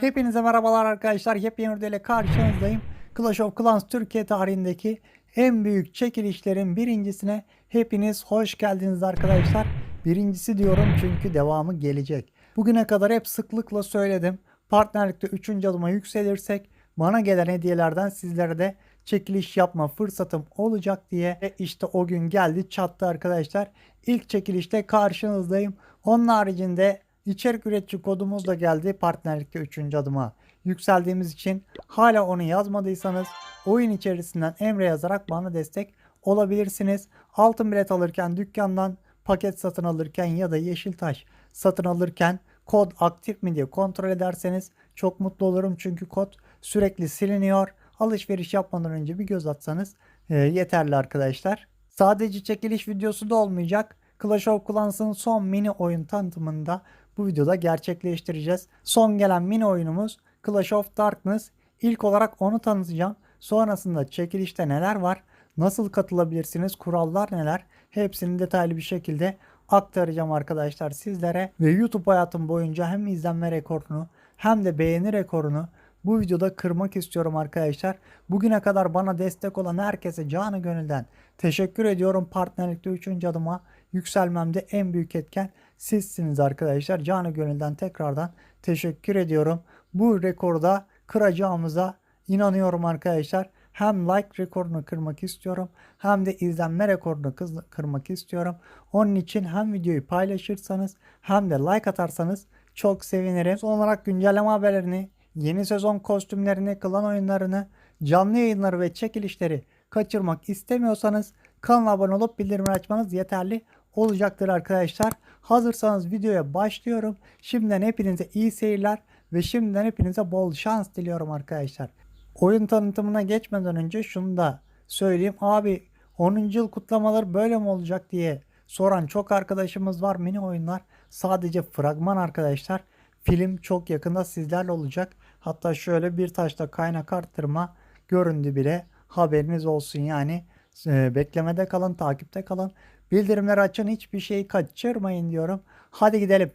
Hepinize merhabalar arkadaşlar. Yepyeni videoyla karşınızdayım. Clash of Clans Türkiye tarihindeki en büyük çekilişlerin birincisine hepiniz hoş geldiniz arkadaşlar. Birincisi diyorum çünkü devamı gelecek. Bugüne kadar hep sıklıkla söyledim. Partnerlikte 3. adıma yükselirsek bana gelen hediyelerden sizlere de çekiliş yapma fırsatım olacak diye E işte o gün geldi çattı arkadaşlar. İlk çekilişte karşınızdayım. Onun haricinde içerik üretici kodumuz da geldi partnerlikte 3. adıma yükseldiğimiz için hala onu yazmadıysanız oyun içerisinden Emre yazarak bana destek olabilirsiniz. Altın bilet alırken dükkandan paket satın alırken ya da Yeşiltaş satın alırken kod aktif mi diye kontrol ederseniz çok mutlu olurum çünkü kod sürekli siliniyor. Alışveriş yapmadan önce bir göz atsanız e, yeterli arkadaşlar. Sadece çekiliş videosu da olmayacak. Clash of Clans'ın son mini oyun tanıtımında bu videoda gerçekleştireceğiz. Son gelen mini oyunumuz Clash of Darkness. İlk olarak onu tanıtacağım. Sonrasında çekilişte neler var, nasıl katılabilirsiniz, kurallar neler hepsini detaylı bir şekilde aktaracağım arkadaşlar sizlere. Ve YouTube hayatım boyunca hem izlenme rekorunu hem de beğeni rekorunu bu videoda kırmak istiyorum arkadaşlar. Bugüne kadar bana destek olan herkese canı gönülden teşekkür ediyorum. Partnerlikte 3. adıma yükselmemde en büyük etken sizsiniz arkadaşlar. Canı gönülden tekrardan teşekkür ediyorum. Bu rekorda kıracağımıza inanıyorum arkadaşlar. Hem like rekorunu kırmak istiyorum hem de izlenme rekorunu kırmak istiyorum. Onun için hem videoyu paylaşırsanız hem de like atarsanız çok sevinirim. Son olarak güncelleme haberlerini, yeni sezon kostümlerini, klan oyunlarını, canlı yayınları ve çekilişleri kaçırmak istemiyorsanız kanala abone olup bildirimleri açmanız yeterli olacaktır arkadaşlar. Hazırsanız videoya başlıyorum. Şimdiden hepinize iyi seyirler ve şimdiden hepinize bol şans diliyorum arkadaşlar. Oyun tanıtımına geçmeden önce şunu da söyleyeyim. Abi 10. yıl kutlamaları böyle mi olacak diye soran çok arkadaşımız var. Mini oyunlar sadece fragman arkadaşlar. Film çok yakında sizlerle olacak. Hatta şöyle bir taşla kaynak arttırma göründü bile. Haberiniz olsun yani. Ee, beklemede kalın, takipte kalın. Bildirimleri açın, hiçbir şeyi kaçırmayın diyorum. Hadi gidelim.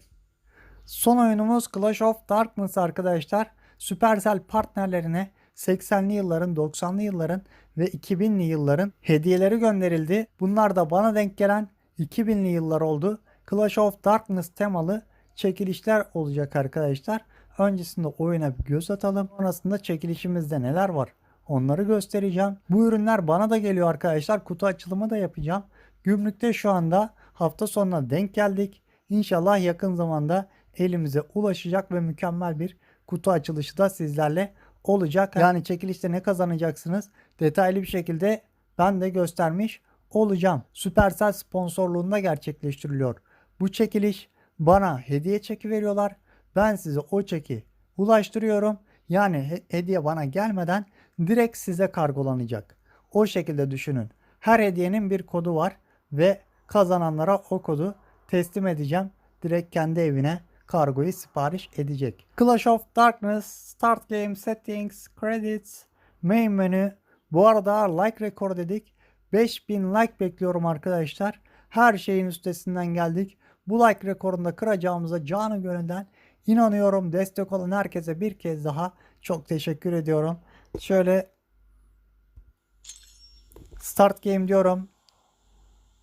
Son oyunumuz Clash of Darkness arkadaşlar. Supercell partnerlerine 80'li yılların, 90'lı yılların ve 2000'li yılların hediyeleri gönderildi. Bunlar da bana denk gelen 2000'li yıllar oldu. Clash of Darkness temalı çekilişler olacak arkadaşlar. Öncesinde oyuna bir göz atalım. Sonrasında çekilişimizde neler var onları göstereceğim. Bu ürünler bana da geliyor arkadaşlar. Kutu açılımı da yapacağım. Gümrükte şu anda hafta sonuna denk geldik. İnşallah yakın zamanda elimize ulaşacak ve mükemmel bir kutu açılışı da sizlerle olacak. Yani çekilişte ne kazanacaksınız detaylı bir şekilde ben de göstermiş olacağım. Supercell sponsorluğunda gerçekleştiriliyor. Bu çekiliş bana hediye çeki veriyorlar. Ben size o çeki ulaştırıyorum. Yani he- hediye bana gelmeden direkt size kargolanacak. O şekilde düşünün. Her hediyenin bir kodu var ve kazananlara o kodu teslim edeceğim. Direkt kendi evine kargoyu sipariş edecek. Clash of Darkness, Start Game Settings, Credits, Main Menü. Bu arada like rekor dedik. 5000 like bekliyorum arkadaşlar. Her şeyin üstesinden geldik. Bu like rekorunu da kıracağımıza canı gönülden inanıyorum. Destek olan herkese bir kez daha çok teşekkür ediyorum. Şöyle Start Game diyorum.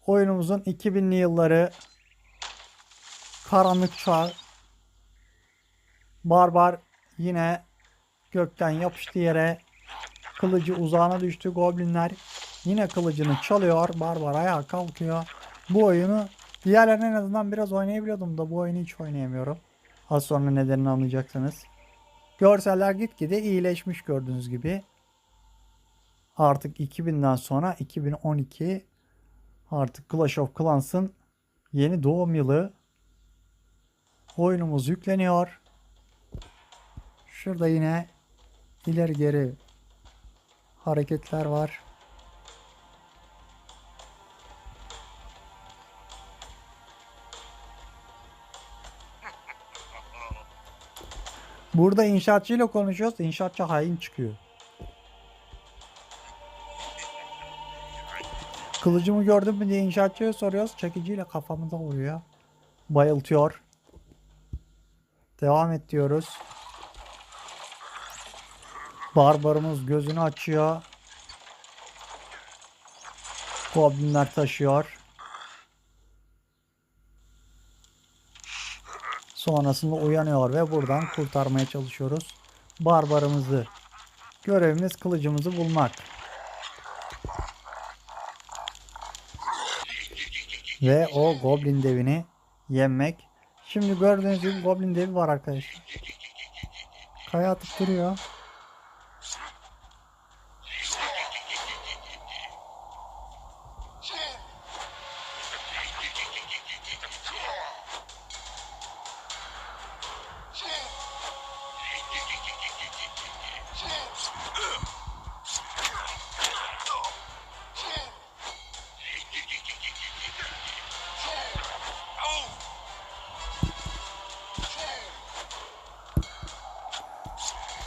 Oyunumuzun 2000'li yılları karanlık çağ Barbar yine gökten yapıştı yere kılıcı uzağına düştü goblinler yine kılıcını çalıyor Barbar ayağa kalkıyor bu oyunu diğerlerine en azından biraz oynayabiliyordum da bu oyunu hiç oynayamıyorum az sonra nedenini anlayacaksınız görseller gitgide iyileşmiş gördüğünüz gibi artık 2000'den sonra 2012 artık Clash of Clans'ın yeni doğum yılı oyunumuz yükleniyor. Şurada yine ileri geri hareketler var. Burada inşaatçıyla konuşuyoruz. İnşaatçı hain çıkıyor. Kılıcımı gördün mü diye inşaatçıya soruyoruz. Çekiciyle kafamıza vuruyor. Bayıltıyor. Devam et diyoruz. Barbarımız gözünü açıyor. Goblinler taşıyor. Sonrasında uyanıyor ve buradan kurtarmaya çalışıyoruz. Barbarımızı. Görevimiz kılıcımızı bulmak. Ve o goblin devini yenmek. Şimdi gördüğünüz gibi goblin devi var arkadaşlar. Kaya atıp.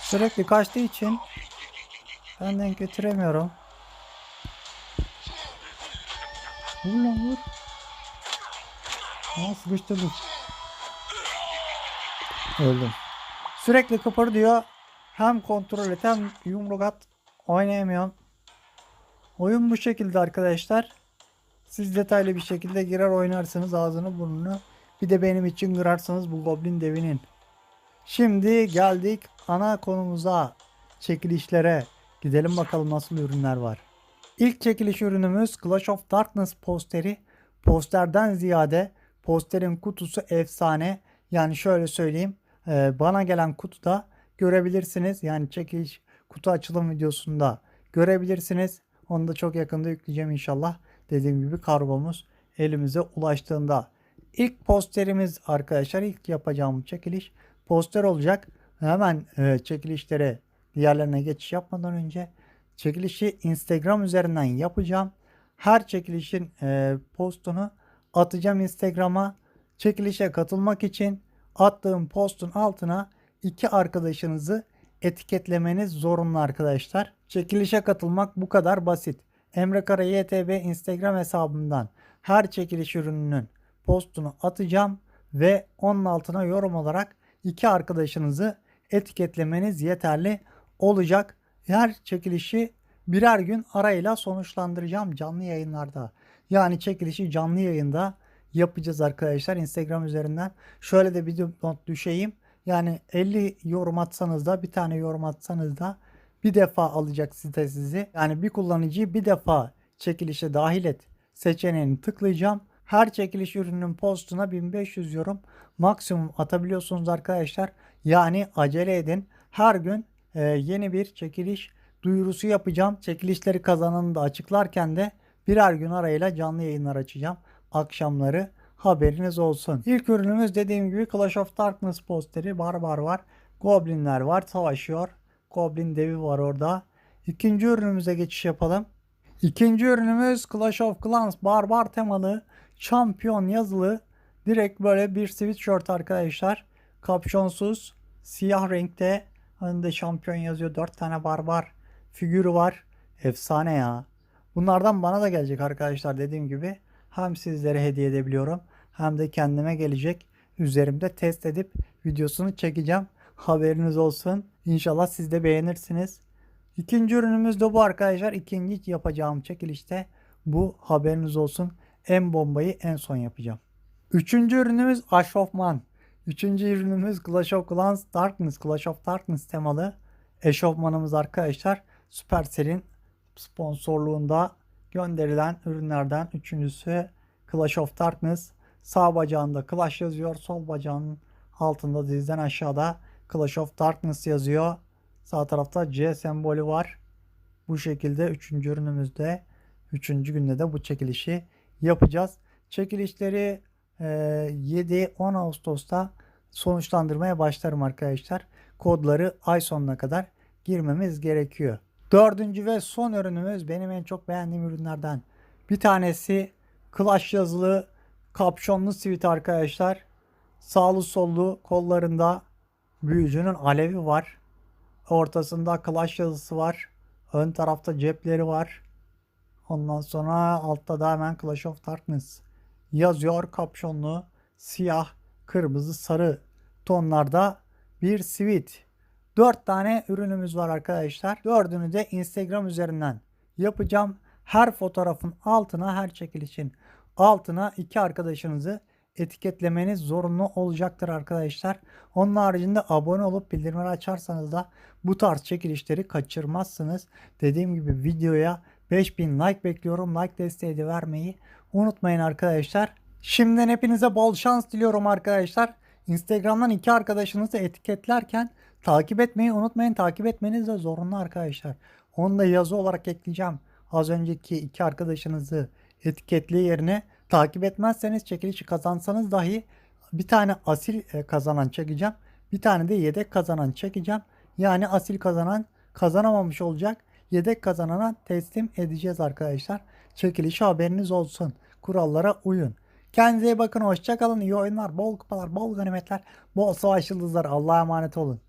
Sürekli kaçtığı için ben denk getiremiyorum. Vur lan vur. Aa sıkıştırdım. Öldüm. Sürekli kıpırdıyor. Hem kontrol et hem yumruk at. Oynayamıyorum. Oyun bu şekilde arkadaşlar. Siz detaylı bir şekilde girer oynarsınız ağzını burnunu. Bir de benim için kırarsınız bu goblin devinin. Şimdi geldik ana konumuza. Çekilişlere. Gidelim bakalım nasıl ürünler var. İlk çekiliş ürünümüz Clash of Darkness posteri. Posterden ziyade posterin kutusu efsane. Yani şöyle söyleyeyim. e, Bana gelen kutuda görebilirsiniz. Yani çekiliş kutu açılım videosunda görebilirsiniz. Onu da çok yakında yükleyeceğim inşallah. Dediğim gibi kargomuz elimize ulaştığında. İlk posterimiz arkadaşlar ilk yapacağım çekiliş poster olacak. Hemen e, çekilişlere diğerlerine geçiş yapmadan önce çekilişi Instagram üzerinden yapacağım. Her çekilişin e, postunu atacağım Instagram'a. Çekilişe katılmak için attığım postun altına iki arkadaşınızı etiketlemeniz zorunlu arkadaşlar. Çekilişe katılmak bu kadar basit. Emre Kara YTB Instagram hesabımdan her çekiliş ürününün postunu atacağım ve onun altına yorum olarak iki arkadaşınızı etiketlemeniz yeterli olacak. Her çekilişi birer gün arayla sonuçlandıracağım canlı yayınlarda. Yani çekilişi canlı yayında yapacağız arkadaşlar Instagram üzerinden. Şöyle de bir not düşeyim. Yani 50 yorum atsanız da bir tane yorum atsanız da bir defa alacak site sizi. Yani bir kullanıcıyı bir defa çekilişe dahil et seçeneğini tıklayacağım. Her çekiliş ürünün postuna 1500 yorum maksimum atabiliyorsunuz arkadaşlar. Yani acele edin. Her gün e, yeni bir çekiliş duyurusu yapacağım. Çekilişleri kazananı da açıklarken de birer gün arayla canlı yayınlar açacağım. Akşamları haberiniz olsun. İlk ürünümüz dediğim gibi Clash of Darkness posteri. Barbar var. Goblinler var. Savaşıyor. Goblin devi var orada. İkinci ürünümüze geçiş yapalım. İkinci ürünümüz Clash of Clans barbar temalı şampiyon yazılı direkt böyle bir sweatshirt arkadaşlar. Kapşonsuz siyah renkte önünde şampiyon yazıyor. 4 tane barbar figürü var. Efsane ya. Bunlardan bana da gelecek arkadaşlar dediğim gibi. Hem sizlere hediye edebiliyorum hem de kendime gelecek. Üzerimde test edip videosunu çekeceğim. Haberiniz olsun. İnşallah siz de beğenirsiniz. İkinci ürünümüz de bu arkadaşlar. İkinci yapacağım çekilişte bu haberiniz olsun. En bombayı en son yapacağım. Üçüncü ürünümüz Aşofman. Üçüncü ürünümüz Clash of Clans Darkness. Clash of Darkness temalı eşofmanımız arkadaşlar. Supercell'in sponsorluğunda gönderilen ürünlerden üçüncüsü Clash of Darkness. Sağ bacağında Clash yazıyor. Sol bacağının altında dizden aşağıda Clash of Darkness yazıyor. Sağ tarafta C sembolü var. Bu şekilde üçüncü ürünümüzde üçüncü günde de bu çekilişi yapacağız. Çekilişleri 7-10 Ağustos'ta sonuçlandırmaya başlarım arkadaşlar. Kodları ay sonuna kadar girmemiz gerekiyor. Dördüncü ve son ürünümüz benim en çok beğendiğim ürünlerden bir tanesi Clash yazılı kapşonlu sivit arkadaşlar. Sağlı sollu kollarında büyücünün alevi var. Ortasında Clash yazısı var. Ön tarafta cepleri var. Ondan sonra altta da hemen Clash of Darkness yazıyor. Kapşonlu, siyah, kırmızı, sarı tonlarda bir sweet. 4 tane ürünümüz var arkadaşlar. Dördünü de Instagram üzerinden yapacağım. Her fotoğrafın altına her çekilişin altına iki arkadaşınızı etiketlemeniz zorunlu olacaktır arkadaşlar. Onun haricinde abone olup bildirimleri açarsanız da bu tarz çekilişleri kaçırmazsınız. Dediğim gibi videoya 5000 like bekliyorum. Like desteği de vermeyi unutmayın arkadaşlar. Şimdiden hepinize bol şans diliyorum arkadaşlar. Instagram'dan iki arkadaşınızı etiketlerken takip etmeyi unutmayın. Takip etmeniz de zorunlu arkadaşlar. Onu da yazı olarak ekleyeceğim. Az önceki iki arkadaşınızı etiketli yerine takip etmezseniz çekilişi kazansanız dahi bir tane asil e, kazanan çekeceğim. Bir tane de yedek kazanan çekeceğim. Yani asil kazanan kazanamamış olacak. Yedek kazanana teslim edeceğiz arkadaşlar. Çekilişi haberiniz olsun. Kurallara uyun. Kendinize iyi bakın. Hoşçakalın. İyi oyunlar, bol kupalar, bol ganimetler, bol savaş yıldızları. Allah'a emanet olun.